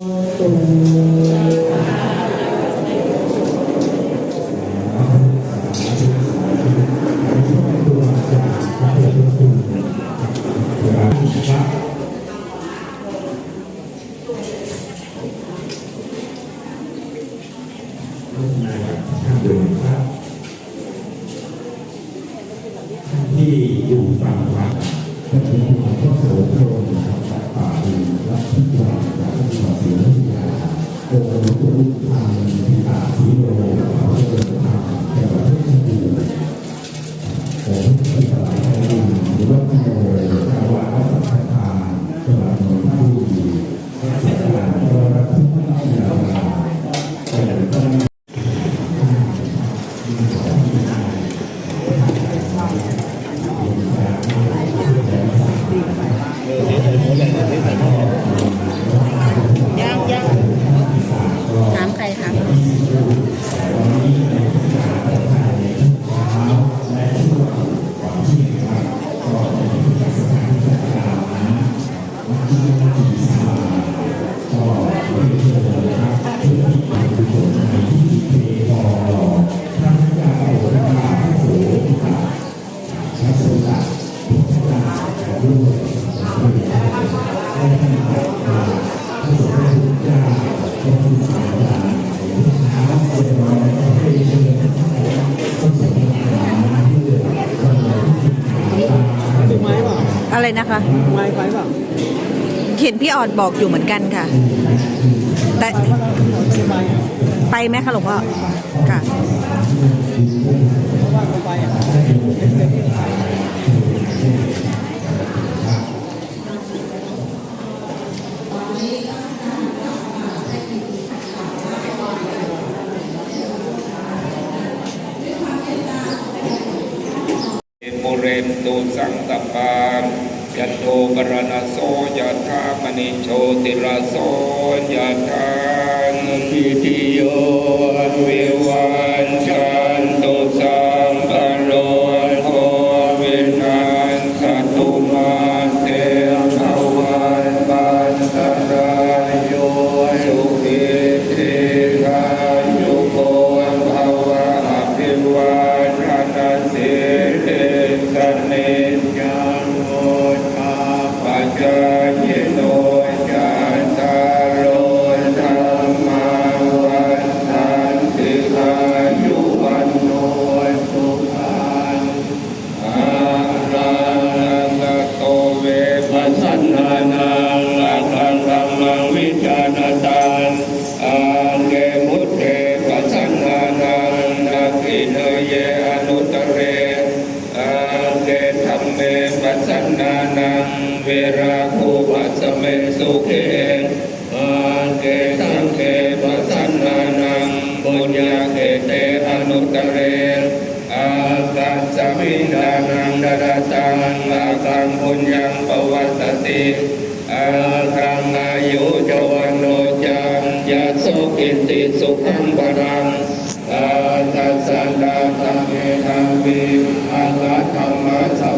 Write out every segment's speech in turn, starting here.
cùng อะไรนะคะ ไม่ไปเปล่าเห็นพี่ออดบอกอยู่เหมือนกันค่ะ แต่ไปไหมคะหลวงพ่อค่ะเอโมเรนโตสังตปาน รณโสยะธามณิโชติระโสยะธาปิติ กเรอาตัสมิดานังดาตังอาตังปุญญังปวัตติอาตังอายุจวันโนจังยาสุกิติสุขังปรังอาตัสสันดาธรรเมธรรมิอาตัธรรมะสัพ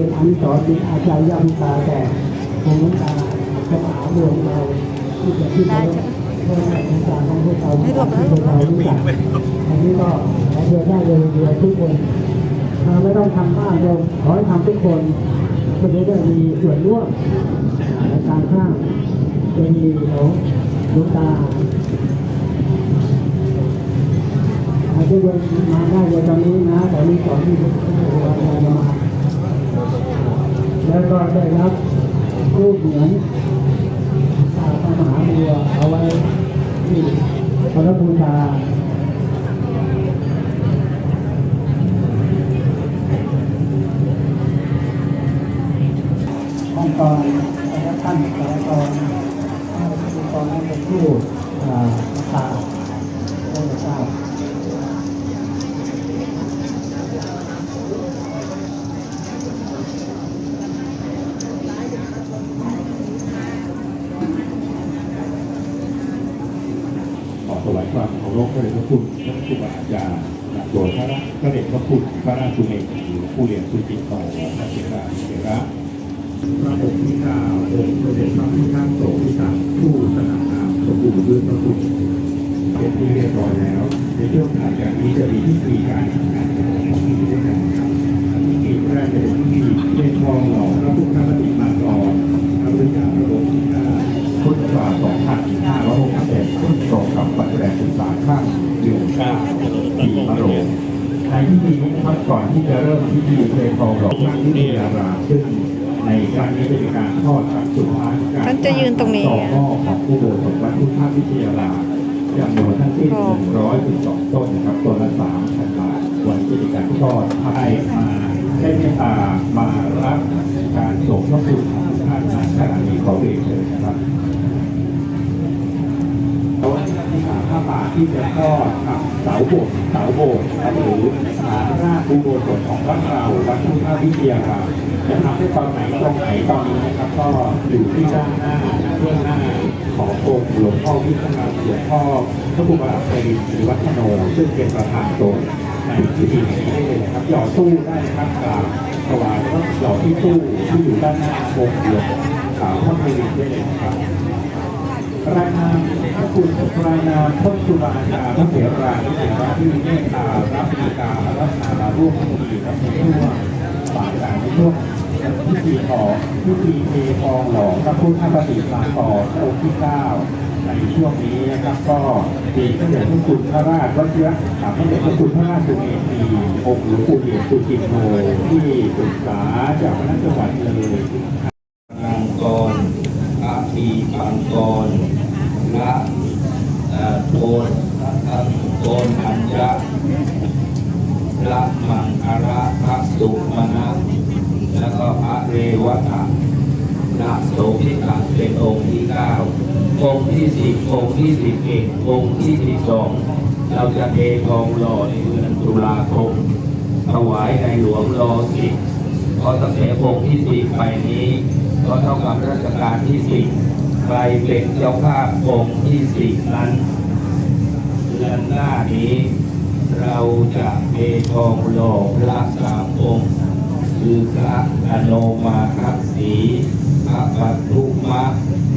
เป็นอันสอนเป็อาจารย์ย่ำตาแต่ของตาสมาบวงเราที่จะที่เราพ่อแม่ของตาของพวกเราที่เรารู้จักอันนี้ก็เรียนได้เลยเรียนทุกคนไม่ต้องทำมากโยมขอให้ทำทุกคนจะได้ได้มีส่วนร่วมในการสร้างจะมีของดวงตาอาจจะยังมาได้ในตอนนี้นะแต่มีสอนที่จะมา แล้วก็ได้รับรูปเหมือนตาพระมหาบัวเอาไว้ที่พระบูชา องค์กรแต่ละท่านแต่ละกรองค์กรนั้นเป็นผู้อ่าประกาศได้ทราบข Ờ, อถวายความเคารพพระเดชพระคุณพระครูบาอาจารย์โดยพระพระเดช พระราชุเมธีผู้เรียนสุจิตโตพระเถระเถระพระองค์ที่เก้าองค์พระเดชพระพุทธโสพิสังผู้สนามนามสมบูรณ์ด้วยพระคุณเป็นที่เรียบร้อยแล้ว ในช่วงหลังจากนี้จะมีพิธีการแข่งขันของพิธีด้วยกันครับพิธีแรกจะเป็นพิธีเททองหล่อพระพุทธปฏิมากรพระพุทธพระองค์ที่เก้าพุทธศักราช2561พุทธตรงกับปัจจัยศึกษาข้างเดือนเก้าปีมะโรง ในพิธีนี้นะครับก่อนที่จะเริ่มพิธีเททองหล่อพระวิทยารามซึ่งในครั้งนี้เป็นการทอดครั้งสุดท้ายการท่านจะยืนตรงนี้ต่อหม้อของผู้โบสถวัดพุทธวิทยารามจำนวนทั้งสิ้นอ๋อ112 ต้นนะครับต้นละ3,000บาทวันที่มีการทอดให้มาได้เมตตามารับการส่งพระคุณของท่านในขณะนี้ขอเรียนเชิญนะครับ ผ้าป่าที่จะทอดกับเสาโบสถ์เสาโบสถ์หรือฐานรากอุโบสถของวัดเราวัดพุทธวิทยารามจะทำให้ตอนไหนตรงไหนตอนนี้นะครับ ก็อยู่ที่ด้านหน้าเบื้องหน้าขององค์หลวงพ่อวิทยาหลวงพ่อพระครูบาเปรินหรือวัฒโนซึ่งเป็นประธานตรงในพิธีนี้ได้เลยนะครับหยอตู้ได้นะครับกราบถวายแล้วก็หยอที่ตู้ที่อยู่ด้านหน้าองค์หลวงอ่าพ่อเปรินได้เลยนะครับ รานามพระคุณรายนามพระครูบาอาจารย์พระเถราที่เป็นพระที่เมตตารับพิการรับนาราร่วมพิธีรับในช่วงบ่ายการในช่วงพิธีขอพิธีเททองหล่อพระพุทธปฏิมาต่อพระองค์ที่เก้าในช่วงนี้นะครับก็มีพระเดชพระคุณพระราชวัชิระถามพระเดชพระคุณพระราชสุเมธีองค์หลวงปู่เหียญสุจิโนที่ปรึกษาจากพระนจังหวัดเลยมังกรอาปีปังกร ละโทนทังโกนอัญญะละมังคาระพระสุมาณะแล้วก็พระเรวตะนะโสภิตะเป็นองค์ที่เก้าองค์ที่สิบองค์ที่สิบเอ็ดองค์ที่สิบสองเราจะเททองหล่อในเดือนตุลาคมถวายในหลวงรอสิบเพราะตั้งแต่องค์ที่สิบไปนี้ ก็เท่ากับรัชกาลที่สิบ ใครเป็นเจ้าภาพองค์ที่สิบนั้นเดือนหน้านี้ เราจะเททองหล่อพระสามองค์คือพระอโนมาคัสีพระปัทุมะ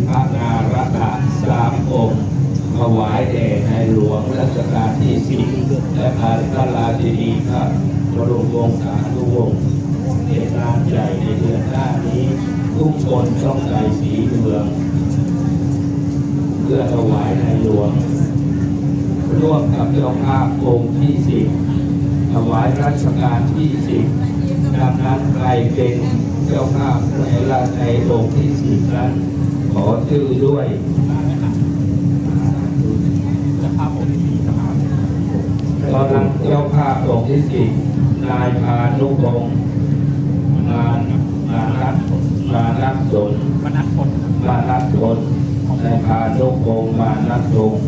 พระนารถะสามองค์ถวายแด่ในหลวงรัชกาลที่สิบและพระราชินีพระบรมวงศานุวงศ์เป็นงานใหญ่ในเดือนหน้านี้ ทุกคนต้องใส่สีเหลือง พื่อถวายในหลวงร่วมกับเจ้าภาพองค์ที่สิบถวายรัชกาลที่สิบดังนั้นใครเป็นเจ้าภาพในราในองค์ที่สิบนั้นขอชื่อด้วยตอนนั้นเจ้าภาพองค์ที่สิบนายพานุพงศ์งานงานรัฐงานรัฐสนมานัดผลมานัดผล นายพานุพงศ์มานัดพงศ์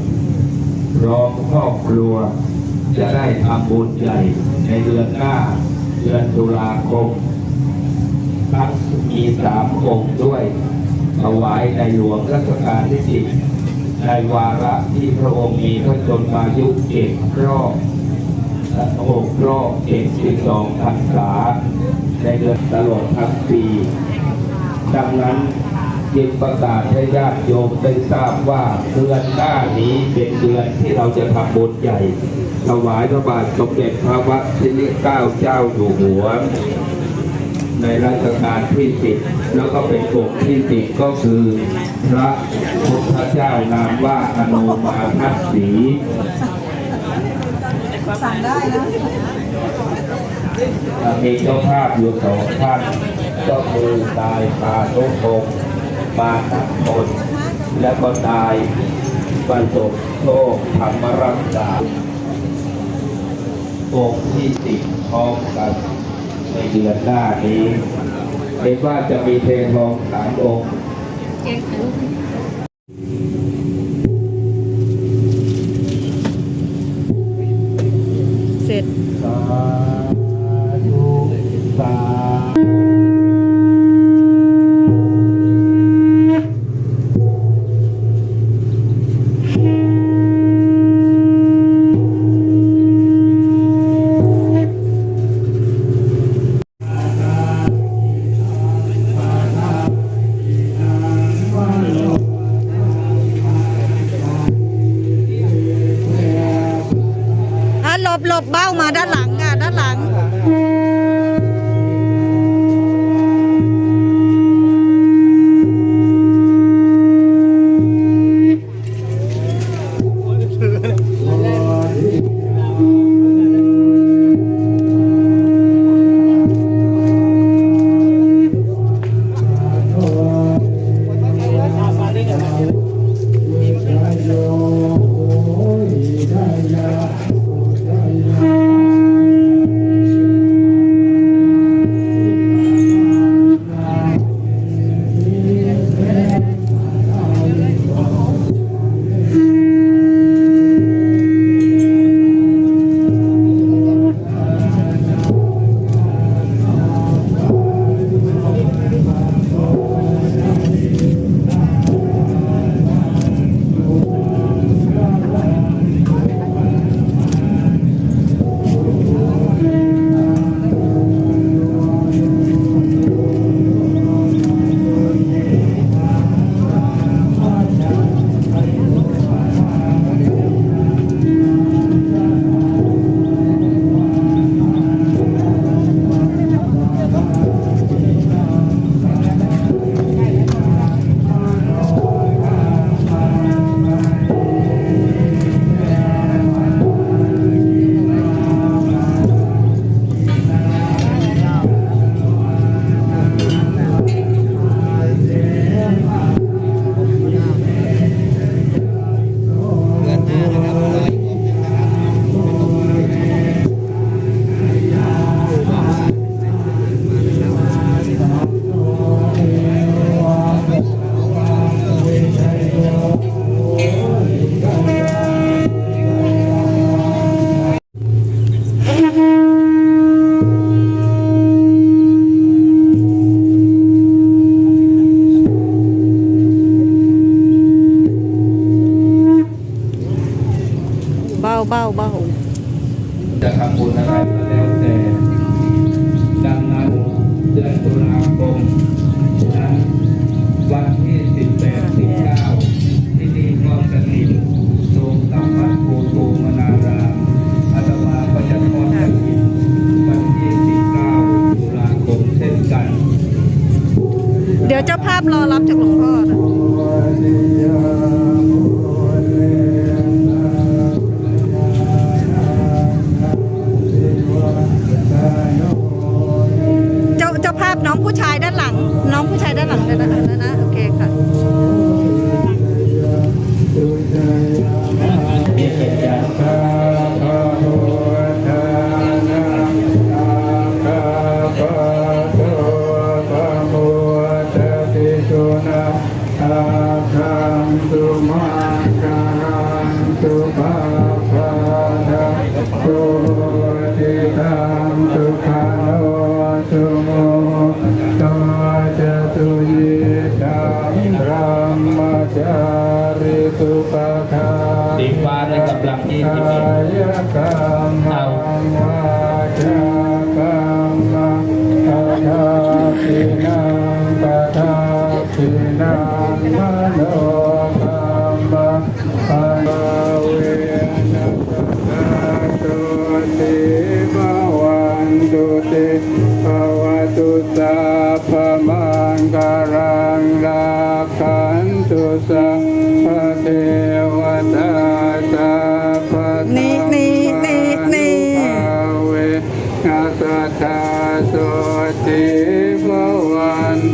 รองครอบครัว จะได้ทำบุญใหญ่ในเดือนหน้า เดือนตุลาคมทั้งมีสามองค์ด้วยถวายในหลวงรัชกาลที่สิบในวาระที่พระองค์มีพระชนมายุเจ็ดรอบหกรอบเจ็ดสิบสองพรรษาในเดือนตลอดทั้งปี ดังนั้น จึงประกาศให้ญาติโยมได้ทราบว่าเดือนหน้านี้เป็นเดือนที่เราจะทำบุญใหญ่ ถวายพระบาทสมเด็จพระวชิรเกล้าเจ้าอยู่หัว ในรัชกาลที่สิบแล้วก็เป็นองค์ที่สิบก็คือพระพุทธเจ้านามว่าอโนมาทัศสีมีเจ้าภาพอยู่สองท่านก็คือนายปาโนพงศ์ ปานักพลและก็ตายประสบโลกธรรมรักษาองค์ที่สิบพร้อมกันในเดือนหน้านี้เห็นว่าจะมีเททองสามองค์ รอรับจากหลวงพ่อนะเจ้าเจ้าภาพน้องผู้ชายด้านหลัง น้องผู้ชายด้านหลังนะนะนะนะโอเคค่ะมีเป็นอย่างพระ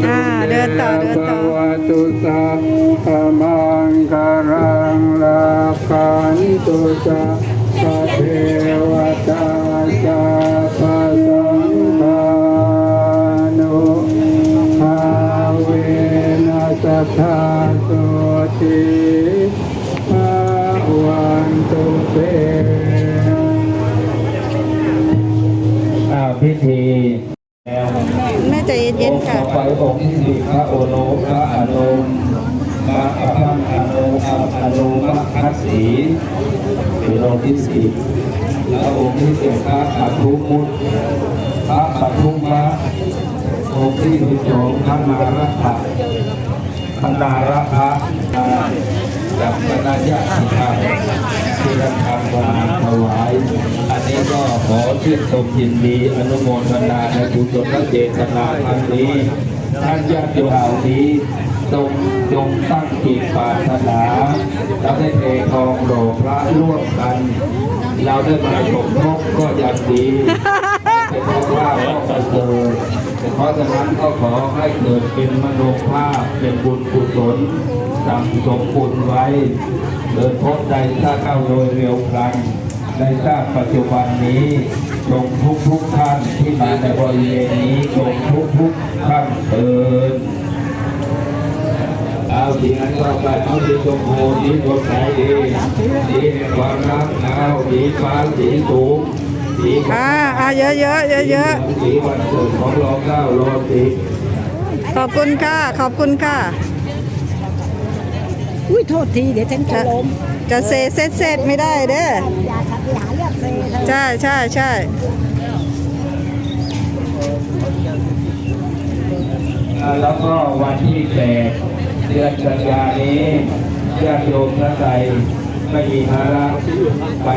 อ่าเดินต่อเดินต่อภวตุสะมังคารังลาคันตุสะ ไปองค์ที่สี่พระโอโนพระอนุมาอภังอนุอัปอนุมาคัสสีเป็นองค์ที่สี่แล้วองค์ที่เจ็ดพระปัทุมุตพระปัทุมะองค์ที่สิบสองพระนารัตถะพระนารัตถะ อ่ากับคณะญาติธรรมที่รับทำวันนี้ถวาย อันนี้ก็ขอชื่นชมยินดีอนุโมทนาในบุญกุศลเจตนาครั้งนี้ท่านญาติโยมเหล่านี้จงจงตั้งจิตปรารถนาเราได้เททองโหลพระร่วมกัน เราได้มาสมทบก็ยังดีเป็นเพราะว่าก็ประเสริฐเพราะฉะนั้นก็ขอให้เกิดเป็นมโนภาพเป็นบุญกุศล สั่งสมบุญไว้ เดินพบใดถ้าเข้าโดยเร็วพลันในชาติปัจจุบันนี้จงทุกทุกๆท่านที่มาในบริเวณนี้จงทุกทุกๆท่านเถิดเอาสีนั้นก็ไปเอาสีชมพูสีสดใสดีสีแห่งความรักเอาสีฟ้าสีสูงสีอ่าอ่าเยอะๆเยอะสีวันเกิดของรอเก้ารอสีๆขอบคุณค่ะ ขอบคุณค่ะ อุ้ยโทษทีเดี๋ยวฉันจะจะล้มจะเซเซตเซตไม่ได้เด้ออย่าขับไปหาเรื่องเซเธอใช่ใช่ใช่อ่าแล้วก็วันที่แปดเดือนกันยานี้ญาติโยมท่านใดไม่มีภาระไป